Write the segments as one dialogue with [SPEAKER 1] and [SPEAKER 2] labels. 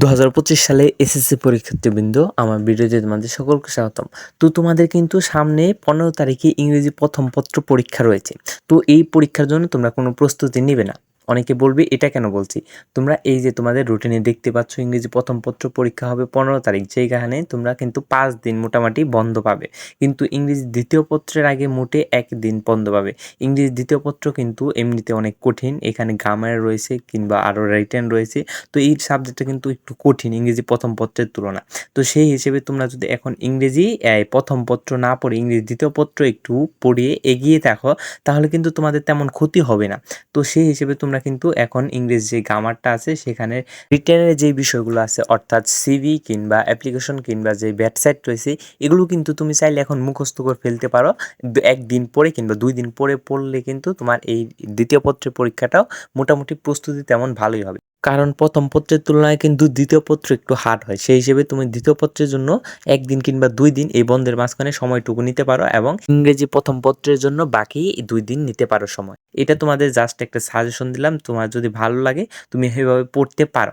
[SPEAKER 1] দু হাজার পঁচিশ সালে এসএসসি পরীক্ষার্থীবৃন্দ, আমার ভিডিওতে তোমাদের সকলকে স্বাগতম। তো তোমাদের কিন্তু সামনে পনেরো তারিখে ইংরেজি প্রথম পত্র পরীক্ষা রয়েছে। তো এই পরীক্ষার জন্য তোমরা কোনো প্রস্তুতি নেবে না। অনেকে বলবে, এটা কেন বলছি? তোমরা এই যে তোমাদের রুটিনে দেখতে পাচ্ছ, ইংরেজি প্রথম পত্র পরীক্ষা হবে পনেরো তারিখ যেখানে তোমরা কিন্তু পাঁচ দিন মোটামুটি বন্ধ পাবে। কিন্তু ইংরেজি দ্বিতীয় পত্রের আগে মোটে এক দিন বন্ধ পাবে। ইংরেজি দ্বিতীয় পত্র কিন্তু এমনিতে অনেক কঠিন, এখানে গ্রামার রয়েছে কিংবা আরও রিটেন রয়েছে। তো এই সাবজেক্টটা কিন্তু একটু কঠিন ইংরেজি প্রথম পত্রের তুলনা তো সেই হিসেবে তোমরা যদি এখন ইংরেজি প্রথম পত্র না পড়ে ইংরেজি দ্বিতীয় পত্র একটু পড়িয়ে এগিয়ে থাকো, তাহলে কিন্তু তোমাদের তেমন ক্ষতি হবে না। তো সেই হিসেবে তোমরা কিন্তু এখন ইংরেজি যে গ্রামারটা আছে, সেখানে রিটেনের যে বিষয়গুলো আছে, অর্থাৎ সিভি কিংবা অ্যাপ্লিকেশন কিংবা যে ওয়েবসাইট রয়েছে, এগুলো কিন্তু তুমি চাইলে এখন মুখস্থ করে ফেলতে পারো। একদিন পরে কিংবা দুই দিন পরে পড়লে কিন্তু তোমার এই দ্বিতীয় পত্রের পরীক্ষাটাও মোটামুটি প্রস্তুতি তেমন ভালোই হবে। কারণ প্রথম পত্রের তুলনায় কিন্তু দ্বিতীয় পত্র একটু হার্ড হয়। সেই হিসেবে তুমি দ্বিতীয় পত্রের জন্য একদিন কিংবা দুই দিন এই বন্ধের মাঝখানে সময়টুকু নিতে পারো এবং ইংরেজি প্রথম পত্রের জন্য বাকি দুই দিন নিতে পারো সময়। এটা তোমাদের জাস্ট একটা সাজেশন দিলাম। তোমার যদি ভালো লাগে, তুমি সেভাবে পড়তে পারো।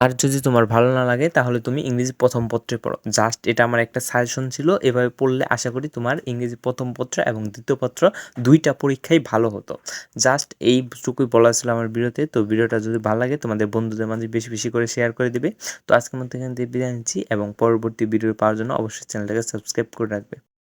[SPEAKER 1] আর যদি তোমার ভালো না লাগে, তাহলে তুমি ইংরেজি প্রথম পত্রে পড়ো। জাস্ট এটা আমার একটা সাজেশন ছিল, এভাবে পড়লে আশা করি তোমার ইংরেজি প্রথম পত্র এবং দ্বিতীয় পত্র দুইটা পরীক্ষাই ভালো হতো। জাস্ট এইটুকুই বলা ছিল আমার ভিডিওতে, তো ভিডিওটা যদি ভালো লাগে, তোমাদের বন্ধুদের মাঝে বেশি বেশি করে শেয়ার করে দিবে। তো আজকের মতো এখান থেকে বিদায় নিচ্ছি এবং পরবর্তী ভিডিও পাওয়ার জন্য অবশ্যই চ্যানেলটাকে সাবস্ক্রাইব করে রাখবে।